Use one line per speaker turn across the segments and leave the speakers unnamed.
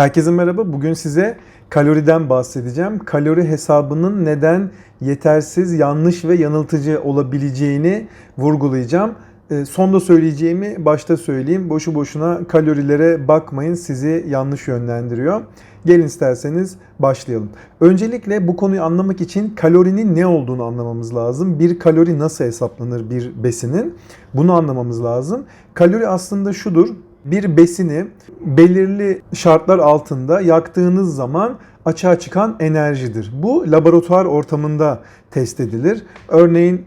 Herkese merhaba. Bugün size kaloriden bahsedeceğim. Kalori hesabının neden yetersiz, yanlış ve yanıltıcı olabileceğini vurgulayacağım. Ee, Sonda söyleyeceğimi başta söyleyeyim. Boşu boşuna kalorilere bakmayın. Sizi yanlış yönlendiriyor. Gelin isterseniz başlayalım. Öncelikle bu konuyu anlamak için kalorinin ne olduğunu anlamamız lazım. Bir kalori nasıl hesaplanır bir besinin? Bunu anlamamız lazım. Kalori aslında şudur bir besini belirli şartlar altında yaktığınız zaman açığa çıkan enerjidir. Bu laboratuvar ortamında test edilir. Örneğin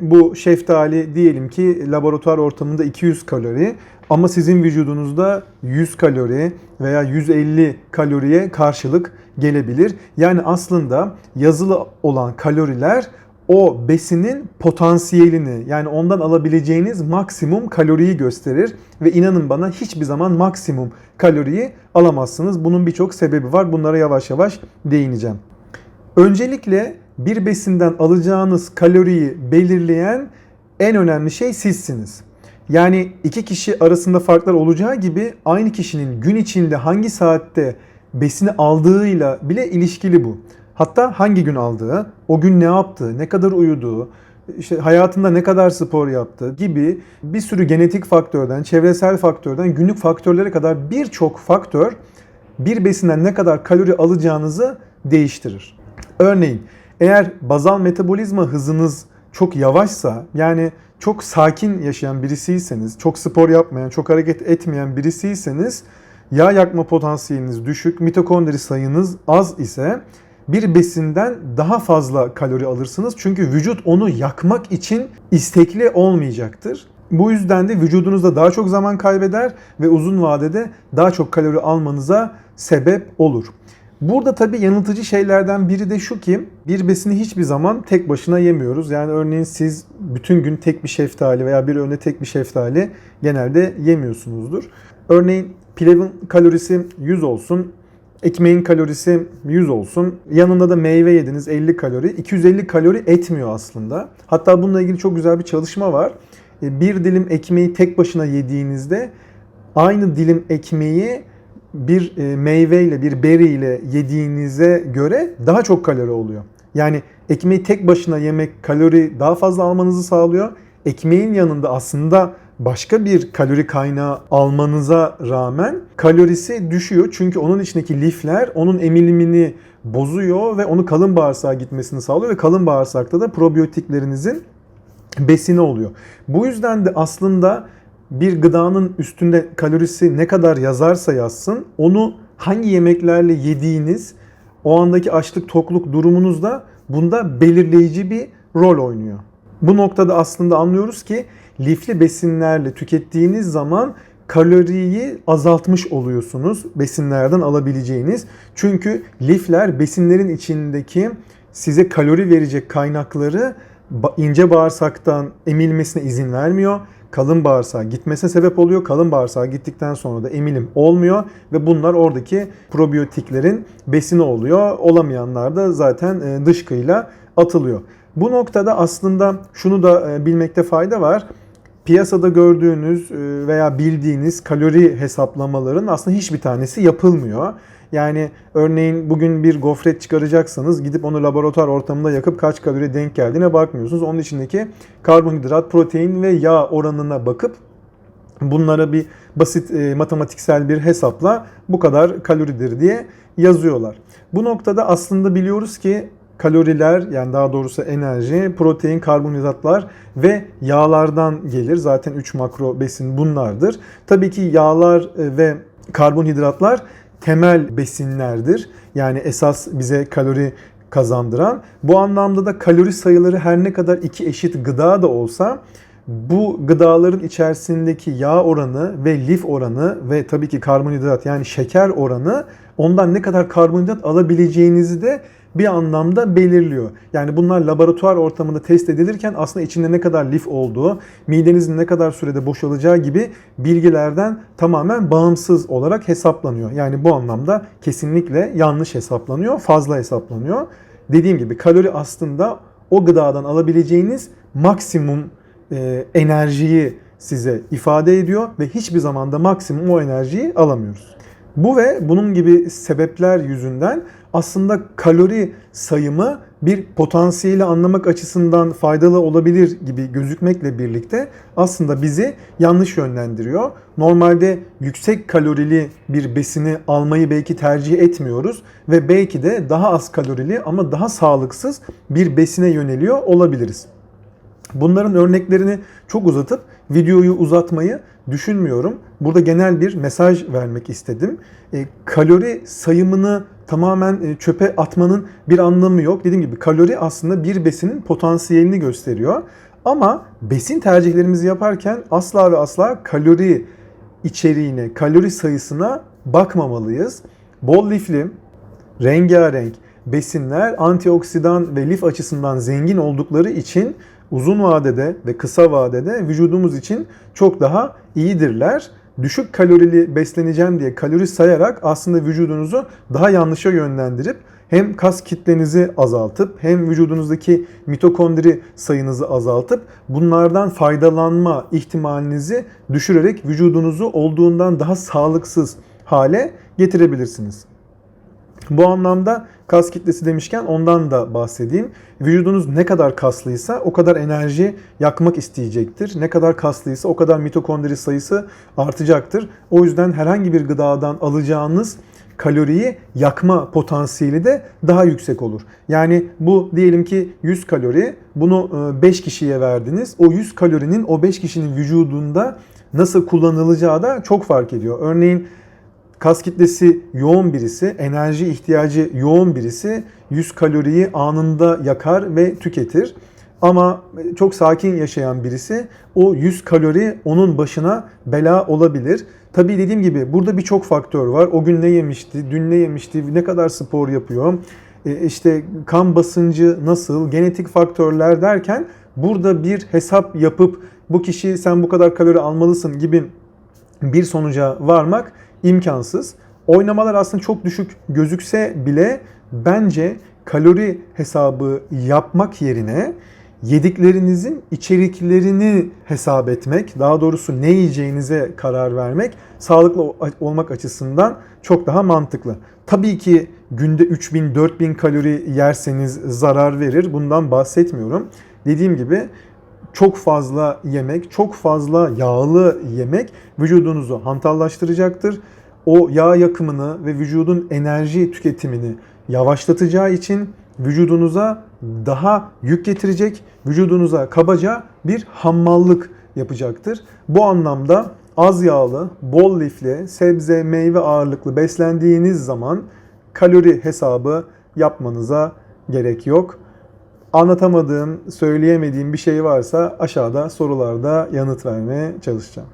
bu şeftali diyelim ki laboratuvar ortamında 200 kalori ama sizin vücudunuzda 100 kalori veya 150 kaloriye karşılık gelebilir. Yani aslında yazılı olan kaloriler o besinin potansiyelini yani ondan alabileceğiniz maksimum kaloriyi gösterir ve inanın bana hiçbir zaman maksimum kaloriyi alamazsınız. Bunun birçok sebebi var. Bunlara yavaş yavaş değineceğim. Öncelikle bir besinden alacağınız kaloriyi belirleyen en önemli şey sizsiniz. Yani iki kişi arasında farklar olacağı gibi aynı kişinin gün içinde hangi saatte besini aldığıyla bile ilişkili bu. Hatta hangi gün aldığı, o gün ne yaptığı, ne kadar uyuduğu, işte hayatında ne kadar spor yaptığı gibi bir sürü genetik faktörden, çevresel faktörden, günlük faktörlere kadar birçok faktör bir besinden ne kadar kalori alacağınızı değiştirir. Örneğin eğer bazal metabolizma hızınız çok yavaşsa yani çok sakin yaşayan birisiyseniz, çok spor yapmayan, çok hareket etmeyen birisiyseniz yağ yakma potansiyeliniz düşük, mitokondri sayınız az ise bir besinden daha fazla kalori alırsınız. Çünkü vücut onu yakmak için istekli olmayacaktır. Bu yüzden de vücudunuzda daha çok zaman kaybeder ve uzun vadede daha çok kalori almanıza sebep olur. Burada tabii yanıltıcı şeylerden biri de şu ki bir besini hiçbir zaman tek başına yemiyoruz. Yani örneğin siz bütün gün tek bir şeftali veya bir öğünde tek bir şeftali genelde yemiyorsunuzdur. Örneğin pilavın kalorisi 100 olsun, ekmeğin kalorisi 100 olsun. Yanında da meyve yediniz 50 kalori. 250 kalori etmiyor aslında. Hatta bununla ilgili çok güzel bir çalışma var. E, Bir dilim ekmeği tek başına yediğinizde aynı dilim ekmeği bir e, meyveyle, bir berry ile yediğinize göre daha çok kalori oluyor. Yani ekmeği tek başına yemek kalori daha fazla almanızı sağlıyor. Ekmeğin yanında aslında başka bir kalori kaynağı almanıza rağmen kalorisi düşüyor. Çünkü onun içindeki lifler onun emilimini bozuyor ve onu kalın bağırsağa gitmesini sağlıyor ve kalın bağırsakta da probiyotiklerinizin besini oluyor. Bu yüzden de aslında bir gıdanın üstünde kalorisi ne kadar yazarsa yazsın onu hangi yemeklerle yediğiniz o andaki açlık tokluk durumunuzda bunda belirleyici bir rol oynuyor. Bu noktada aslında anlıyoruz ki lifli besinlerle tükettiğiniz zaman kaloriyi azaltmış oluyorsunuz besinlerden alabileceğiniz. Çünkü lifler besinlerin içindeki size kalori verecek kaynakları ince bağırsaktan emilmesine izin vermiyor. Kalın bağırsağa gitmesine sebep oluyor. Kalın bağırsağa gittikten sonra da emilim olmuyor ve bunlar oradaki probiyotiklerin besini oluyor. Olamayanlar da zaten e, dışkıyla atılıyor. Bu noktada aslında şunu da e, bilmekte fayda var. Piyasada gördüğünüz e, veya bildiğiniz kalori hesaplamaların aslında hiçbir tanesi yapılmıyor. Yani örneğin bugün bir gofret çıkaracaksanız gidip onu laboratuvar ortamında yakıp kaç kalori denk geldiğine bakmıyorsunuz. Onun içindeki karbonhidrat, protein ve yağ oranına bakıp bunlara bir basit e, matematiksel bir hesapla bu kadar kaloridir diye yazıyorlar. Bu noktada aslında biliyoruz ki kaloriler yani daha doğrusu enerji, protein, karbonhidratlar ve yağlardan gelir. Zaten 3 makro besin bunlardır. Tabii ki yağlar e, ve karbonhidratlar temel besinlerdir. Yani esas bize kalori kazandıran. Bu anlamda da kalori sayıları her ne kadar iki eşit gıda da olsa bu gıdaların içerisindeki yağ oranı ve lif oranı ve tabii ki karbonhidrat yani şeker oranı ondan ne kadar karbonhidrat alabileceğinizi de bir anlamda belirliyor. Yani bunlar laboratuvar ortamında test edilirken aslında içinde ne kadar lif olduğu, midenizin ne kadar sürede boşalacağı gibi bilgilerden tamamen bağımsız olarak hesaplanıyor. Yani bu anlamda kesinlikle yanlış hesaplanıyor, fazla hesaplanıyor. Dediğim gibi kalori aslında o gıdadan alabileceğiniz maksimum e, enerjiyi size ifade ediyor ve hiçbir zaman da maksimum o enerjiyi alamıyoruz. Bu ve bunun gibi sebepler yüzünden aslında kalori sayımı bir potansiyeli anlamak açısından faydalı olabilir gibi gözükmekle birlikte aslında bizi yanlış yönlendiriyor. Normalde yüksek kalorili bir besini almayı belki tercih etmiyoruz ve belki de daha az kalorili ama daha sağlıksız bir besine yöneliyor olabiliriz. Bunların örneklerini çok uzatıp videoyu uzatmayı düşünmüyorum. Burada genel bir mesaj vermek istedim. E, kalori sayımını tamamen e, çöpe atmanın bir anlamı yok. Dediğim gibi kalori aslında bir besinin potansiyelini gösteriyor. Ama besin tercihlerimizi yaparken asla ve asla kalori içeriğine, kalori sayısına bakmamalıyız. Bol lifli, rengarenk besinler antioksidan ve lif açısından zengin oldukları için uzun vadede ve kısa vadede vücudumuz için çok daha iyidirler. Düşük kalorili besleneceğim diye kalori sayarak aslında vücudunuzu daha yanlışa yönlendirip hem kas kitlenizi azaltıp hem vücudunuzdaki mitokondri sayınızı azaltıp bunlardan faydalanma ihtimalinizi düşürerek vücudunuzu olduğundan daha sağlıksız hale getirebilirsiniz. Bu anlamda kas kitlesi demişken ondan da bahsedeyim. Vücudunuz ne kadar kaslıysa o kadar enerji yakmak isteyecektir. Ne kadar kaslıysa o kadar mitokondri sayısı artacaktır. O yüzden herhangi bir gıdadan alacağınız kaloriyi yakma potansiyeli de daha yüksek olur. Yani bu diyelim ki 100 kalori bunu 5 kişiye verdiniz. O 100 kalorinin o 5 kişinin vücudunda nasıl kullanılacağı da çok fark ediyor. Örneğin kas kitlesi yoğun birisi, enerji ihtiyacı yoğun birisi 100 kaloriyi anında yakar ve tüketir. Ama çok sakin yaşayan birisi o 100 kalori onun başına bela olabilir. Tabii dediğim gibi burada birçok faktör var. O gün ne yemişti, dün ne yemişti, ne kadar spor yapıyor, e, işte kan basıncı nasıl, genetik faktörler derken burada bir hesap yapıp bu kişi sen bu kadar kalori almalısın gibi bir sonuca varmak imkansız. Oynamalar aslında çok düşük gözükse bile bence kalori hesabı yapmak yerine yediklerinizin içeriklerini hesap etmek, daha doğrusu ne yiyeceğinize karar vermek sağlıklı olmak açısından çok daha mantıklı. Tabii ki günde 3000-4000 kalori yerseniz zarar verir. Bundan bahsetmiyorum. Dediğim gibi çok fazla yemek, çok fazla yağlı yemek vücudunuzu hantallaştıracaktır. O yağ yakımını ve vücudun enerji tüketimini yavaşlatacağı için vücudunuza daha yük getirecek, vücudunuza kabaca bir hammallık yapacaktır. Bu anlamda az yağlı, bol lifli, sebze, meyve ağırlıklı beslendiğiniz zaman kalori hesabı yapmanıza gerek yok. Anlatamadığım, söyleyemediğim bir şey varsa aşağıda sorularda yanıt vermeye çalışacağım.